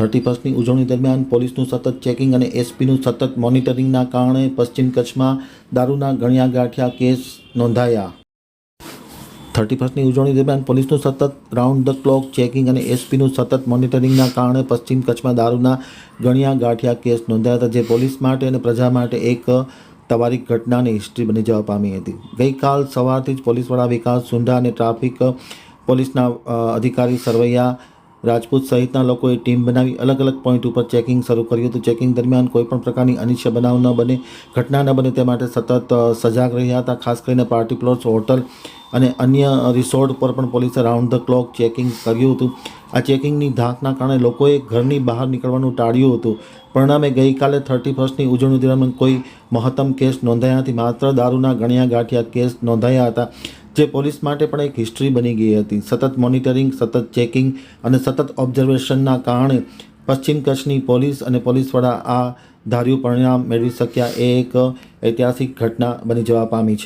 Thirty ફર્સ્ટની ઉજવણી દરમિયાન પોલીસનું સતત ચેકિંગ અને એસપીનું સતત મોનિટરિંગના કારણે પશ્ચિમ કચ્છમાં દારૂના ગણ્યા ગાંઠિયા કેસ નોંધાયા. થર્ટી ફર્સ્ટની ઉજવણી દરમિયાન પોલીસનું સતત રાઉન્ડ ધ ક્લોક ચેકિંગ અને એસપીનું સતત મોનિટરિંગના કારણે પશ્ચિમ કચ્છમાં દારૂના ગણ્યા ગાંઠિયા કેસ નોંધાયા હતા, જે પોલીસ માટે અને પ્રજા માટે એક તવારીક ઘટનાની હિસ્ટ્રી બની જવા પામી હતી. ગઈકાલ સવારથી જ પોલીસવાળા વિકાસ સુંઢા અને ટ્રાફિક પોલીસના અધિકારી સરવૈયા રાજપૂત સહિતના લોકોએ ટીમ બનાવી અલગ અલગ પોઈન્ટ ઉપર ચેકિંગ શરૂ કર્યું હતું. ચેકિંગ દરમિયાન કોઈપણ પ્રકારની અનિચ્છ બનાવ ન બને, ઘટના ન બને તે માટે સતત સજાગ રહ્યા હતા. ખાસ કરીને પાર્ટી પ્લોટ્સ, હોટલ અને અન્ય રિસોર્ટ પર પણ પોલીસે રાઉન્ડ ધ ક્લોક ચેકિંગ કર્યું હતું. આ ચેકિંગની ધાકના કારણે લોકોએ ઘરની બહાર નીકળવાનું ટાળ્યું હતું. પરિણામે ગઈકાલે થર્ટી ફર્સ્ટની ઉજવણી દરમિયાન કોઈ મહત્તમ કેસ નોંધાયા નથી. માત્ર દારૂના ગણ્યા ગાંઠિયા કેસ નોંધાયા હતા. જે પોલીસ માટે પણ એક હિસ્ટ્રી બની ગઈ હતી. સતત મોનિટરિંગ સતત ચેકિંગ અને સતત ઓબ્ઝર્વેશનના કારણે પશ્ચિમ કચ્છની પોલીસ અને પોલીસવાળા આ ધાર્યું પરિણામ મેળવી શક્યા એ એક ઐતિહાસિક ઘટના બની જવા પામી છે.